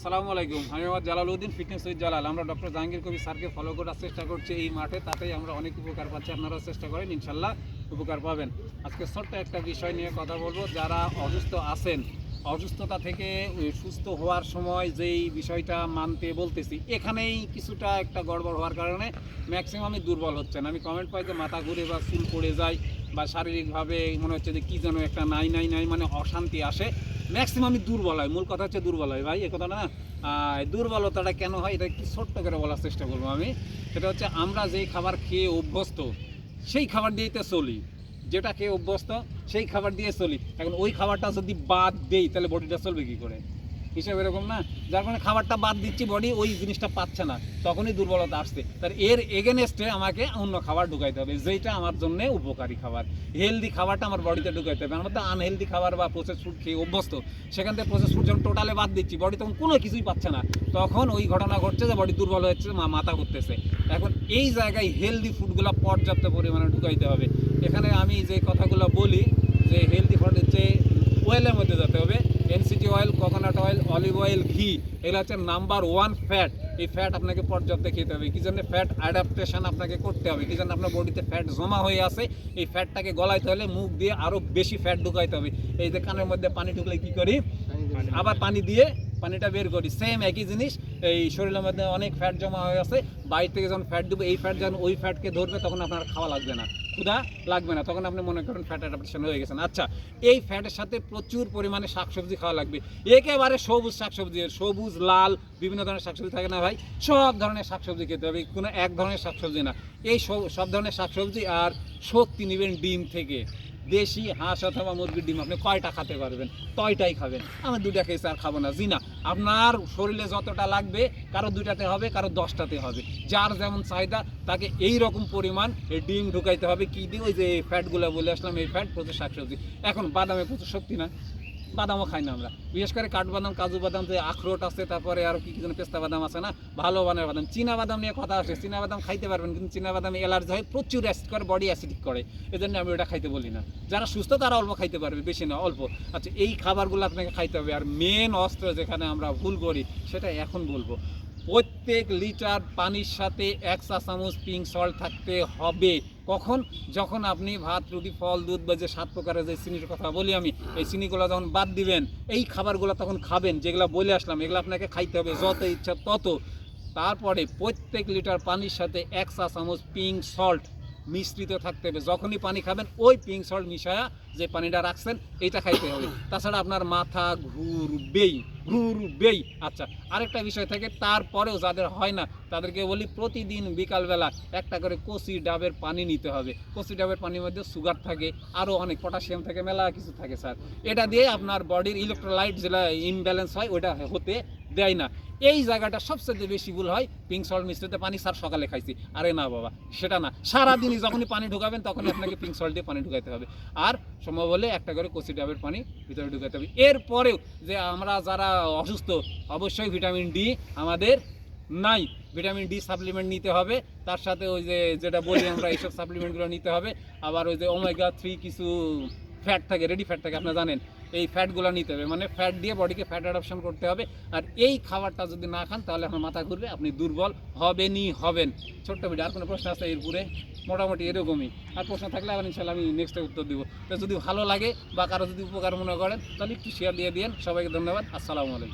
আসসালামু আলাইকুম। আমি আমার জালালউদ্দিন ফিটনেস উইথ জালাল আমরা ডক্টর জাহাঙ্গীর কবি স্যারকে ফলো করার চেষ্টা করছি এই মাঠে। তাতেই আমরা অনেক উপকার পাচ্ছি। আপনারাও চেষ্টা করেন, ইনশাল্লাহ উপকার পাবেন। আজকে ছোট্ট একটা বিষয় নিয়ে কথা বলব। যারা অসুস্থ আছেন, অসুস্থতা থেকে সুস্থ হওয়ার সময় যেই বিষয়টা মানতে বলতেছি, এখানেই কিছুটা একটা গড়বড় হওয়ার কারণে ম্যাক্সিমামই দুর্বল হচ্ছেন। আমি কমেন্ট পাই যে মাথা ঘুরে বা চুল পড়ে যায় বা শারীরিকভাবে মনে হচ্ছে যে কী যেন একটা নাই নাই নাই মানে অশান্তি আসে। ম্যাক্সিমামই দুর্বল হয়, মূল কথা হচ্ছে দুর্বল হয়। ভাই, এ কথা না দুর্বলতাটা কেন হয়, এটা একটু ছোট্ট করে বলার চেষ্টা করব আমি? সেটা হচ্ছে আমরা যেই খাবার খেয়ে অভ্যস্ত, সেই খাবার দিয়েই তো চলি। যেটা খেয়ে অভ্যস্ত, সেই খাবার দিয়ে চলি। এখন ওই খাবারটা যদি বাদ দেই, তাহলে বডিটা চলবে কী করে? হিসাব এরকম না। যার কারণে খাবারটা বাদ দিচ্ছি বডি ওই জিনিসটা পাচ্ছে না। তখনই দুর্বলতা আসছে। তার এর এগেনস্টে আমাকে অন্য খাবার ঢুকাইতে হবে যেটা আমার জন্য উপকারী খাবার। হেলদি খাবারটা আমার বডিতে ঢুকাইতে হবে। আমার তো আনহেলদি খাবার বা প্রসেস ফুড খেয়ে অভ্যস্ত। সেখান থেকে প্রসেস ফুড যখন টোটালে বাদ দিচ্ছি বডি তখন কোনো কিছুই পাচ্ছে না। তখন ওই ঘটনা ঘটছে যে বডি দুর্বল হচ্ছে মাথা করতেছে এখন এই জায়গায় হেলদি ফুডগুলো পর্যাপ্ত পরিমাণে ঢুকাইতে হবে। এখানে আমি যে কথাগুলো বলি, যে হেলদি ফুড হচ্ছে অয়েলের মধ্যে যেতে হবে। NCT oil coconut oil olive oil ঘি এগুলো হচ্ছে নাম্বার ওয়ান ফ্যাট এই ফ্যাট আপনাকে পর্যাপ্ত খেতে হবে। কী জন্য? ফ্যাট অ্যাডাপ্টেশন আপনাকে করতে হবে। কী জন্য? আপনার বডিতে ফ্যাট জমা হয়ে আছে। এই ফ্যাটটাকে গলাইতে হলে মুখ দিয়ে আরও বেশি ফ্যাট ঢুকাইতে হবে। এই যে কানের মধ্যে পানি ঢুকলে কী করি? আবার পানি দিয়ে পানিটা বের করি। সেম একই জিনিস, এই শরীরের মধ্যে অনেক ফ্যাট জমা হয়ে আছে বাইরে থেকে যখন ফ্যাট দেবো, এই ফ্যাট যখন ওই ফ্যাটকে ধরবে, তখন আপনার খাওয়া লাগবে না। ক্ষুধা লাগবে না, তখন আপনি মনে করেন ফ্যাট অ্যাডাপ্টেশন হয়ে গেছেন আচ্ছা এই ফ্যাটের সাথে প্রচুর পরিমাণে শাকসবজি খাওয়া লাগবে। একেবারে সবুজ শাকসবজি, সবুজ, লাল, বিভিন্ন ধরনের শাকসবজি থাকে না ভাই? সব ধরনের শাকসবজি খেতে হবে, কোনো এক ধরনের শাকসবজি না। এই সব ধরনের শাকসবজি আর শক্তি নেবেন ডিম থেকে। দেশি হাঁস অথবা মুরগির ডিম আপনি কয়টা খেতে পারবেন? তয়টাই খাবেন। আমি দুটা খেয়েছি, আর খাব না। জিনা আপনার শরীরে যতটা লাগবে, কারও দুটাতে হবে, কারও দশটাতে হবে। যার যেমন চাহিদা, তাকে এই রকম পরিমাণ ডিম ঢুকাইতে হবে। কি দিয়ে? ওই যে ফ্যাটগুলো বলে আসলাম, এই ফ্যাট প্রচুর শাকসবজি। এখন বাদামে প্রচুর শক্তি না? বাদামও খাই না আমরা। বিশেষ করে কাঠবাদাম কাজু বাদাম যে আখরোট আছে, তারপরে আর কি যেন পেস্তা বাদাম আছে না? ভালো বানের বাদাম। চীনা বাদাম নিয়ে কথা আসে চীনা বাদাম খাইতে পারবেন, কিন্তু চীনা বাদামে অ্যালার্জি হয়, প্রচুর অ্যাসিড করে বডি অ্যাসিডিক করে। এই জন্য আমি ওটা খাইতে বলি না। যারা সুস্থ, তারা অল্প খাইতে পারবে, বেশি না, অল্প। আচ্ছা এই খাবারগুলো আপনাকে খাইতে হবে। আর মেন অস্ত্র যেখানে আমরা ভুল করি, সেটা এখন বলব। প্রত্যেক লিটার পানির সাথে এক চা চামচ পিঙ্ক সল্ট থাকতে হবে। কখন? যখন আপনি ভাত, রুটি, ফল, দুধ বা যে সাত প্রকারের যে চিনির কথা বলি আমি, এই চিনিগুলো যখন বাদ দিবেন, এই খাবারগুলো তখন খাবেন, যেগুলো বলে আসলাম, এগুলো আপনাকে খাইতে হবে, যত ইচ্ছা তত। তারপরে প্রত্যেক লিটার পানির সাথে এক চা চামচ পিঙ্ক সল্ট মিশ্রিত থাকতে হবে। যখনই পানি খাবেন, ওই পিঙ্ক সল্ট মিশায়া যে পানিটা রাখছেন, এইটা খাইতে হবে। তাছাড়া আপনার মাথা ঘুরবেই ঘুরবেই। আচ্ছা আরেকটা বিষয় থাকে, তারপরেও যাদের হয় না, তাদেরকে বলি প্রতিদিন বিকালবেলা একটা করে কচি ডাবের পানি নিতে হবে। কচি ডাবের পানির মধ্যে সুগার থাকে, আরও অনেক পটাশিয়াম থাকে, মেলা কিছু থাকে, স্যার। এটা দিয়ে আপনার বডির ইলেকট্রোলাইট যেটা ইমব্যালেন্স হয় ওটা হতে দেয় না। এই জায়গাটা সবচেয়ে বেশি ভুল হয়। পিঙ্ক সল্ট মিশ্রিত পানি স্যার সকালে খাইছি। আরে না বাবা, সেটা না। সারাদিনই যখনই পানি ঢুকাবেন, তখনই আপনাকে পিঙ্ক সল্ট দিয়ে পানি ঢুকাইতে হবে। আর সম্ভব হলে একটা করে কচি ডাবের পানি ভিতরে ঢুকাতে হবে। এরপরেও যে আমরা যারা অসুস্থ, অবশ্যই ভিটামিন ডি আমাদের নাই। ভিটামিন ডি সাপ্লিমেন্ট নিতে হবে। তার সাথে ওই যে যেটা বলি আমরা, এইসব সাপ্লিমেন্টগুলো নিতে হবে। আবার ওই যে ওমেগা থ্রি কিছু ফ্যাট থাকে রেডি ফ্যাট থাকে, আপনারা জানেন। এই ফ্যাটগুলো নিতে হবে মানে ফ্যাট দিয়ে বডিকে ফ্যাট অ্যাডাপশন করতে হবে। আর এই খাবারটা যদি না খান, তাহলে আপনার মাথা ঘুরবে, আপনি দুর্বল হবেনই হবেন। ছোট্ট ভিডিও আর কোনো প্রশ্ন আছে এরপরে? মোটামুটি এরকমই। আর প্রশ্ন থাকলে আবার ইনশাল্লাহ আমি নেক্সটে উত্তর দিব। তো যদি ভালো লাগে বা কারও যদি উপকার মনে করেন, তাহলে একটু শেয়ার দিয়ে দিন সবাইকে ধন্যবাদ। আসসালামু আলাইকুম।